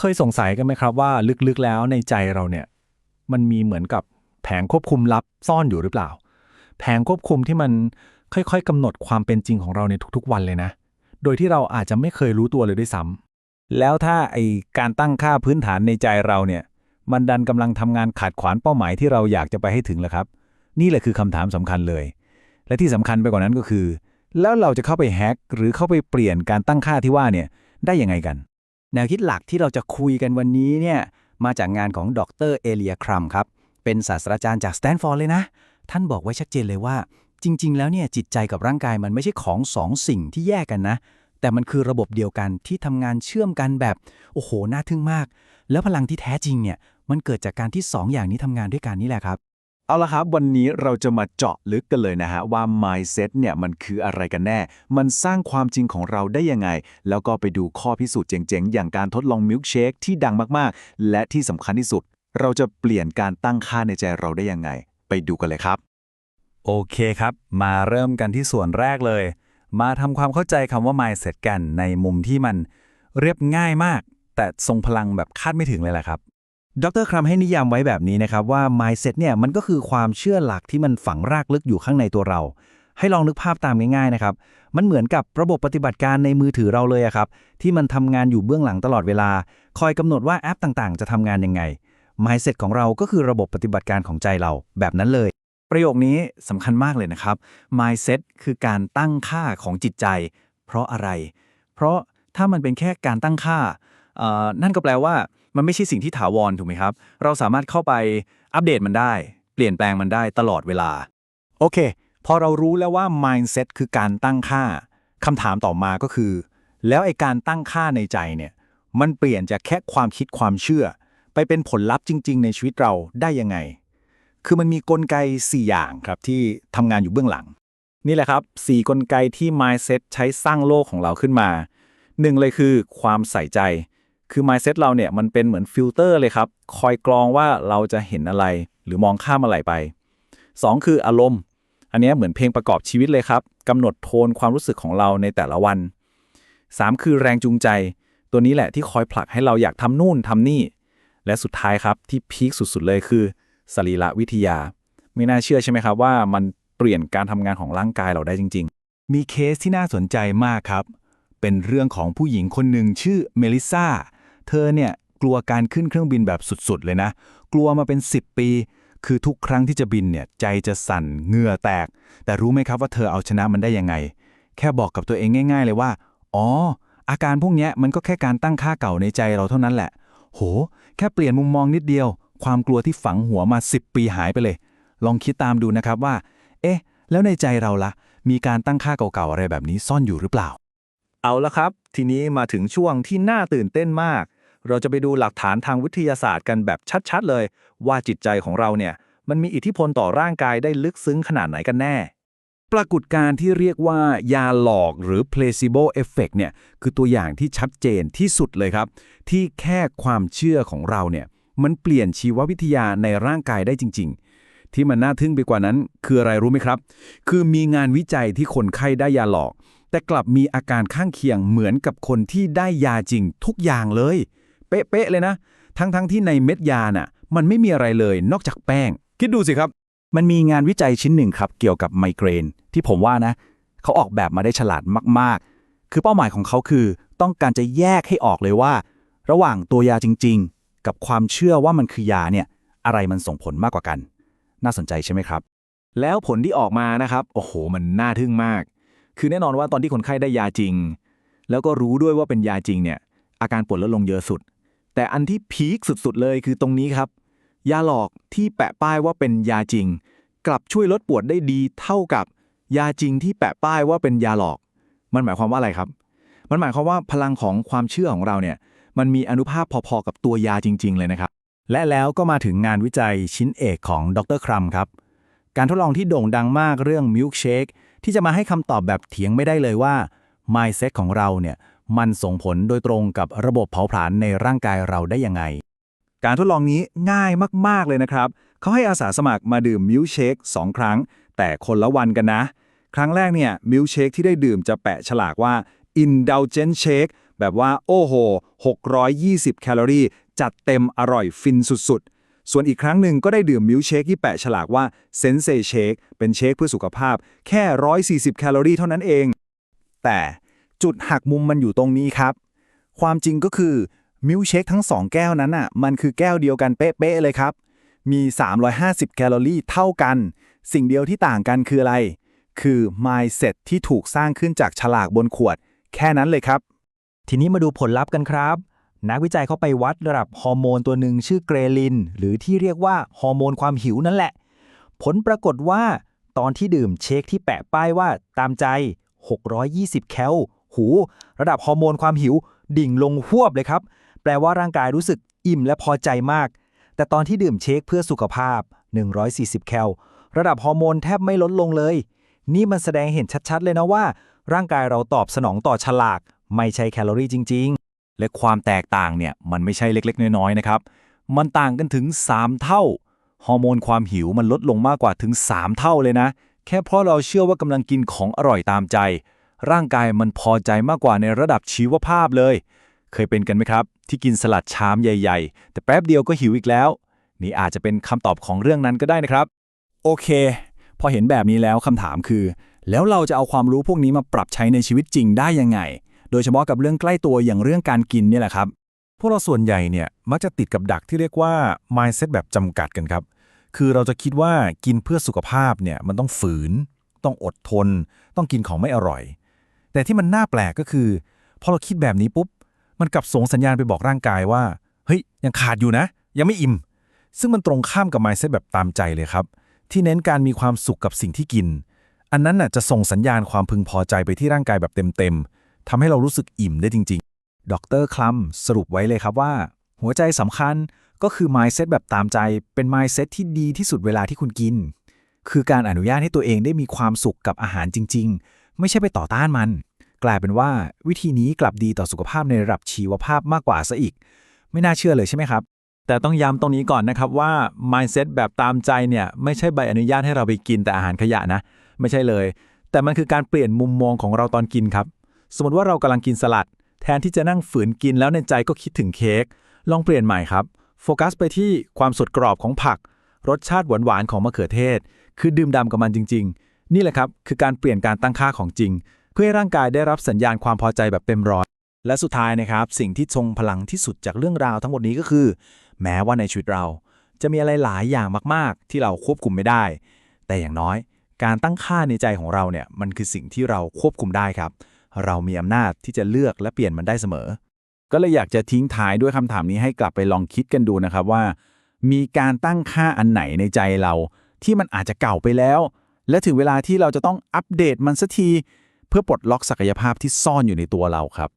เคยสงสัยกันไหมครับว่าลึกๆแล้วในใจเราเนี่ย มันมีเหมือนกับแผงควบคุมลับซ่อนอยู่หรือเปล่า แผงควบคุมที่มันค่อยๆกำหนดความเป็นจริงของเราในทุกๆวันเลยนะ โดยที่เราอาจจะไม่เคยรู้ตัวเลยด้วยซ้ำแล้วถ้าไอการตั้งค่าพื้นฐานในใจเราเนี่ย มันดันกำลังทำงานขัดขวางเป้าหมายที่เราอยากจะไปให้ถึงแล้วครับ นี่แหละคือคำถามสำคัญเลย และที่สำคัญไปกว่านั้นก็คือ แล้วเราจะเข้าไปแฮ็กหรือเข้าไปเปลี่ยนการตั้งค่าที่ว่าเนี่ยได้ยังไงกัน แนวคิดหลักที่เราจะคุยกันวันนี้เนี่ยมาจากงานของดรเอเลียครัมครับ เป็นศาสตราจารย์จากสแตนฟอร์ดเลยนะ ท่านบอกไว้ชัดเจนเลยว่า จริง ๆ แล้วเนี่ยจิตใจกับร่างกายมันไม่ใช่ของสองสิ่งที่แยกกันนะ แต่มันคือระบบเดียวกันที่ทำงานเชื่อมกันแบบ โอ้โห น่าทึ่งมาก แล้วพลังที่แท้จริงเนี่ยมันเกิดจากการที่สองอย่างนี้ทำงานด้วยกันนี่แหละครับ เอาละครับ วันนี้เราจะมาเจาะลึกกันเลยนะฮะ ว่า mindset เนี่ยมันคืออะไรกันแน่ มันสร้างความจริงของเราได้ยังไง แล้วก็ไปดูข้อพิสูจน์เจ๋งๆ อย่างการทดลองมิลค์เชคที่ดังมากๆ และที่สำคัญที่สุด เราจะเปลี่ยนการตั้งค่าในใจเราได้ยังไง ไปดูกันเลยครับ โอเคครับ มาเริ่มกันที่ส่วนแรกเลย มาทำความเข้าใจคำว่า mindset กันในมุมที่มันเรียบง่ายมาก แต่ทรงพลังแบบคาดไม่ถึงเลยแหละครับ ดรครัมให้นิยามไว้แบบนี้นะครับว่า mindset เนี่ยมันก็คือความเชื่อหลักที่มันฝังรากลึกอยู่ข้างในตัวเรา ให้ลองนึกภาพตามง่ายๆนะครับ มันเหมือนกับระบบปฏิบัติการในมือถือเราเลยอะครับ ที่มันทำงานอยู่เบื้องหลังตลอดเวลา คอยกำหนดว่าแอปต่างๆ จะทำงานยังไง mindset ของเราก็คือระบบปฏิบัติการของใจเราแบบนั้นเลย ประโยคนี้สำคัญมากเลยนะครับ mindset คือการตั้งค่าของจิตใจ เพราะอะไร เพราะถ้ามันเป็นแค่การตั้งค่านั่นก็แปลว่า มันไม่ใช่สิ่งที่ถาวรถูกไหมครับ เราสามารถเข้าไปอัปเดตมันได้ เปลี่ยนแปลงมันได้ตลอดเวลา โอเค พอเรารู้แล้วว่า mindset คือการตั้งค่าคำถามต่อมาก็คือ แล้วไอ้การตั้งค่าในใจเนี่ยมันเปลี่ยนจากแค่ความคิดความเชื่อ ไปเป็นผลลัพธ์จริง ๆ ในชีวิตเราได้ยังไง คือมันมีกลไก 4 อย่างครับที่ทำงานอยู่เบื้องหลัง นี่แหละครับ4กลไกที่ mindset ใช้สร้างโลกของเราขึ้นมาหนึ่งเลยคือความใส่ใจ คือ mindset เราเนี่ยมันเป็นเหมือนฟิลเตอร์เลยครับ คอยกรองว่าเราจะเห็นอะไร หรือมองข้ามอะไรไป 2 คืออารมณ์ อันนี้เหมือนเพลงประกอบชีวิตเลยครับกำหนดโทนความรู้สึกของเราในแต่ละวัน 3 คือแรงจูงใจ ตัวนี้แหละที่คอยผลักให้เราอยากทำนู่นทำนี่ และสุดท้ายครับที่พีคสุดๆเลยคือสรีระวิทยา ไม่น่าเชื่อใช่ไหมครับว่ามันเปลี่ยนการทำงานของร่างกายเราได้จริง ๆ มีเคสที่น่าสนใจมากครับ เป็นเรื่องของผู้หญิงคนหนึ่งชื่อเมลิซา เธอเนี่ยกลัวการขึ้นเครื่องบินแบบสุดๆ เลยนะ กลัวมาเป็น 10 ปี คือทุกครั้งที่จะบินเนี่ยใจจะสั่นเหงื่อแตก แต่รู้ไหมครับว่าเธอเอาชนะมันได้ยังไง แค่บอกกับตัวเองง่าย ๆ เลยว่า อ๋อ อาการพวกนี้มันก็แค่การตั้งค่าเก่าในใจเราเท่านั้นแหละ โห แค่เปลี่ยนมุมมองนิดเดียว ความกลัวที่ฝังหัวมา 10 ปีหายไปเลย ลองคิดตามดูนะครับว่า เอ๊ะ แล้วในใจเราละ่ะมีการตั้งค่าเก่าๆอะไรแบบนี้ซ่อนอยู่หรือเปล่า เอาละครับ ทีนี้มาถึงช่วงที่น่าตื่นเต้นมาก เราจะไปดูหลักฐานทางวิทยาศาสตร์กันแบบชัดๆ เลย ว่าจิตใจของเราเนี่ย มันมีอิทธิพลต่อร่างกายได้ลึกซึ้งขนาดไหนกันแน่ ปรากฏการณ์ที่เรียกว่ายาหลอกหรือ placebo effect เนี่ยคือตัวอย่างที่ชัดเจนที่สุดเลยครับ ที่แค่ความเชื่อของเราเนี่ยมันเปลี่ยนชีววิทยาในร่างกายได้จริง ๆ ที่มันน่าทึ่งไปกว่านั้น คืออะไรรู้ไหมครับ คือมีงานวิจัยที่คนไข้ได้ยาหลอก แต่กลับมีอาการข้างเคียงเหมือนกับคนที่ได้ยาจริงทุกอย่างเลย เป๊ะๆเลยนะ ทั้งๆที่ในเม็ดยาน่ะ มันไม่มีอะไรเลยนอกจากแป้ง คิดดูสิครับ มันมีงานวิจัยชิ้นหนึ่งครับเกี่ยวกับไมเกรน ที่ผมว่านะ เขาออกแบบมาได้ฉลาดมากๆ คือเป้าหมายของเขาคือ ต้องการจะแยกให้ออกเลยว่า ระหว่างตัวยาจริง ๆ กับความเชื่อว่ามันคือยาเนี่ยอะไรมันส่งผลมากกว่ากัน น่าสนใจใช่ไหมครับ แล้วผลที่ออกมานะครับ โอ้โห มันน่าทึ่งมาก คือแน่นอนว่าตอนที่คนไข้ได้ยาจริง แล้วก็รู้ด้วยว่าเป็นยาจริงเนี่ย อาการปวดลดลงเยอะสุด แต่อันที่พีคสุดๆเลยคือตรงนี้ครับ ยาหลอกที่แปะป้ายว่าเป็นยาจริง กลับช่วยลดปวดได้ดีเท่ากับยาจริงที่แปะป้ายว่าเป็นยาหลอก มันหมายความว่าอะไรครับ มันหมายความว่าพลังของความเชื่อของเราเนี่ย มันมีอนุภาพพอๆกับตัวยาจริง ๆ เลยนะครับ และแล้วก็มาถึงงานวิจัยชิ้นเอกของดรครัมครับ การทดลองที่โด่งดังมากเรื่องมิลค์เชค ที่จะมาให้คำตอบแบบเถียงไม่ได้เลยว่า mindset ของเราเนี่ยมันส่งผลโดยตรงกับระบบเผาผลาญในร่างกายเราได้ยังไง การทดลองนี้ง่ายมาก ๆ เลยนะครับ เขาให้อาสาสมัครมาดื่มมิลเชค2 ครั้ง แต่คนละวันกันนะ ครั้งแรกเนี่ยมิลเชคที่ได้ดื่มจะแปะฉลากว่า indulgent shake แบบว่าโอ้โห 620 แคลอรี่ จัดเต็มอร่อยฟินสุด ๆ ส่วนอีกครั้งหนึ่งก็ได้ดื่มมิลเชคที่แปะฉลากว่าเซนเซเชคเป็นเชคเพื่อสุขภาพ แค่ 140 แคลอรี่เท่านั้นเอง แต่จุดหักมุมมันอยู่ตรงนี้ครับ ความจริงก็คือมิลเชคทั้ง 2 แก้วนั้นอะมันคือแก้วเดียวกันเป๊ะๆเลยครับ มี 350 แคลอรี่เท่ากัน สิ่งเดียวที่ต่างกันคืออะไร คือ mindset ที่ถูกสร้างขึ้นจากฉลากบนขวด แค่นั้นเลยครับ ทีนี้มาดูผลลัพธ์กันครับ นักวิจัยเขาไปวัดระดับฮอร์โมนตัวหนึ่งชื่อเกรลิน หรือที่เรียกว่าฮอร์โมนความหิวนั่นแหละ ผลปรากฏว่า ตอนที่ดื่มเชคที่แปะป้ายว่าตามใจ 620 แคล หู ระดับฮอร์โมนความหิว ดิ่งลงหวบเลยครับ แปลว่าร่างกายรู้สึกอิ่มและพอใจมาก แต่ตอนที่ดื่มเชคเพื่อสุขภาพ 140 แคล ระดับฮอร์โมนแทบไม่ลดลงเลย นี่มันแสดงเห็นชัดๆ เลยนะว่า ร่างกายเราตอบสนองต่อฉลาก ไม่ใช่แคลอรี่จริง ๆ และความแตกต่างเนี่ยมันไม่ใช่เล็กๆ น้อยๆนะครับ มันต่างกันถึง 3 เท่า ฮอร์โมนความหิวมันลดลงมากกว่าถึง 3 เท่าเลยนะ แค่เพราะเราเชื่อว่ากำลังกินของอร่อยตามใจ ร่างกายมันพอใจมากกว่าในระดับชีวภาพเลย เคยเป็นกันไหมครับ ที่กินสลัดชามใหญ่ ๆ แต่แป๊บเดียวก็หิวอีกแล้ว นี่อาจจะเป็นคำตอบของเรื่องนั้นก็ได้นะครับ โอเค พอเห็นแบบนี้แล้วคำถามคือ แล้วเราจะเอาความรู้พวกนี้มาปรับใช้ในชีวิตจริงได้ยังไง โดยเฉพาะกับเรื่องใกล้ตัวอย่างเรื่องการกินนี่แหละครับ พวกเราส่วนใหญ่เนี่ยมักจะติดกับดักที่เรียกว่า mindset แบบจำกัดกันครับ คือเราจะคิดว่ากินเพื่อสุขภาพเนี่ยมันต้องฝืน ต้องอดทน ต้องกินของไม่อร่อย แต่ที่มันน่าแปลกก็คือพอเราคิดแบบนี้ปุ๊บมันกลับส่งสัญญาณไปบอกร่างกายว่าเฮ้ยยังขาดอยู่นะ ยังไม่อิ่ม ซึ่งมันตรงข้ามกับ mindset แบบตามใจเลยครับ ที่เน้นการมีความสุขกับสิ่งที่กิน อันนั้นน่ะจะส่งสัญญาณความพึงพอใจไปที่ร่างกายแบบเต็มๆ ทำให้เรารู้สึกอิ่มได้จริง ๆ ดรคลัมสรุปไว้เลยครับว่า หัวใจสำคัญก็คือ mindset แบบตามใจ เป็น mindset ที่ดีที่สุดเวลาที่คุณกิน คือการอนุญาตให้ตัวเองได้มีความสุขกับอาหารจริง ๆ ไม่ใช่ไปต่อต้านมัน กลายเป็นว่าวิธีนี้กลับดีต่อสุขภาพในระดับชีวภาพมากกว่าซะอีก ไม่น่าเชื่อเลยใช่ไหมครับ แต่ต้องย้ำตรงนี้ก่อนนะครับว่า mindset แบบตามใจเนี่ยไม่ใช่ใบอนุญาตให้เราไปกินแต่อาหารขยะนะ ไม่ใช่เลย แต่มันคือการเปลี่ยนมุมมองของเราตอนกินครับ สมมติว่าเรากำลังกินสลัด แทนที่จะนั่งฝืนกินแล้วในใจก็คิดถึงเค้กลองเปลี่ยนใหม่ครับ โฟกัสไปที่ความสดกรอบของผัก รสชาติหวานๆของมะเขือเทศ คือดื่มด่ำกับมันจริง ๆ นี่แหละครับคือการเปลี่ยนการตั้งค่าของจริง เพื่อให้ร่างกายได้รับสัญญาณความพอใจแบบเต็มร้อยและสุดท้ายนะครับ สิ่งที่ทรงพลังที่สุดจากเรื่องราวทั้งหมดนี้ก็คือ แม้ว่าในชีวิตเรา จะมีอะไรหลายอย่างมาก ๆ ที่เราควบคุมไม่ได้ แต่อย่างน้อย การตั้งค่าในใจของเราเนี่ยมันคือสิ่งที่เราควบคุมได้ครับ เรามีอำนาจที่จะเลือกและเปลี่ยนมันได้เสมอ ก็เลยอยากจะทิ้งท้ายด้วยคำถามนี้ให้กลับไปลองคิดกันดูนะครับว่า มีการตั้งค่าอันไหนในใจเรา ที่มันอาจจะเก่าไปแล้ว และถึงเวลาที่เราจะต้องอัปเดตมันสักที เพื่อปลดล็อกศักยภาพที่ซ่อนอยู่ในตัวเราครับ